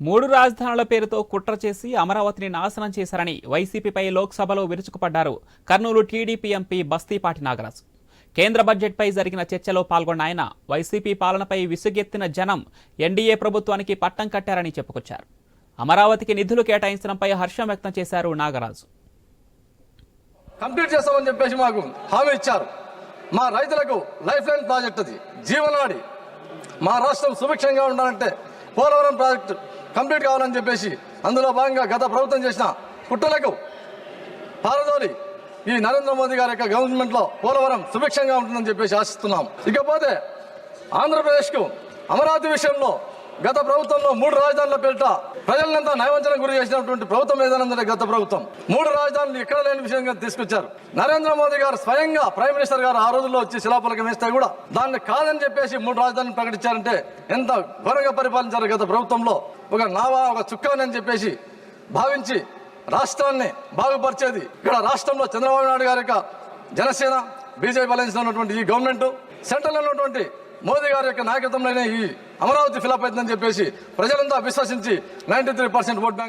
మూడు రాజధానుల పేరుతో కుట్ర చేసి అమరావతిని నాశనం చేశారని వైసీపీపై లోక్సభలో విరుచుకుపడ్డారు కర్నూలు టీడీపీ ఎంపీ బస్తీపాటి నాగరాజు. కేంద్ర బడ్జెట్పై జరిగిన చర్చలో పాల్గొన్న ఆయన వైసీపీ పాలనపై విసుగెత్తిన జనం ఎన్డీఏ ప్రభుత్వానికి పట్టం కట్టారని చెప్పుకొచ్చారు. అమరావతికి నిధులు కేటాయించడంపై హర్షం వ్యక్తం చేశారు నాగరాజు. కంప్లీట్ చేస్తామని చెప్పేసి మాకు హామీ ఇచ్చారు. మా రైతులకు లైఫ్ లైన్ ప్రాజెక్ట్ అది. జీవనాడి. మా రాష్ట్రం సుభిక్షంగా ఉండాలంటే పోలవరం ప్రాజెక్టు కంప్లీట్ కావాలని చెప్పేసి అందులో భాగంగా గత ప్రభుత్వం చేసిన కుట్రలకు పారదోలి ఈ నరేంద్ర మోదీ గారి యొక్క గవర్నమెంట్లో పోలవరం సుభిక్షంగా ఉంటుందని చెప్పేసి ఆశిస్తున్నాం. ఇకపోతే ఆంధ్రప్రదేశ్కు అమరావతి విషయంలో గత ప్రభుత్వంలో మూడు రాజధానుల పేరిట ప్రజలంతా నయవంచన గురి చేసినటువంటి ప్రభుత్వం ఏదైనా గత ప్రభుత్వం. మూడు రాజధానులు ఇక్కడ లేని విషయంగా తీసుకొచ్చారు. నరేంద్ర మోదీ గారు స్వయంగా ప్రైమ్ మినిస్టర్ గారు ఆ రోజుల్లో వచ్చి శిలాపలకం వేస్తే కూడా దాన్ని కాదని చెప్పేసి మూడు రాజధానులు ప్రకటించారంటే ఎంత ఘోరంగా పరిపాలించారు గత ప్రభుత్వంలో. ఒక నావా ఒక చుక్కానని చెప్పేసి భావించి రాష్ట్రాన్ని బాగుపరిచేది ఇక్కడ రాష్ట్రంలో చంద్రబాబు నాయుడు గారి యొక్క జనసేన బీజేపీ అలయన్స్ ఉన్నటువంటి ఈ గవర్నమెంట్ సెంట్రల్ ఉన్నటువంటి మోదీ గారి యొక్క నాయకత్వంలోనే ఈ అమరావతి ఫిలప్ అవుతుందని చెప్పేసి ప్రజలంతా విశ్వసించి ninety three percent vote bank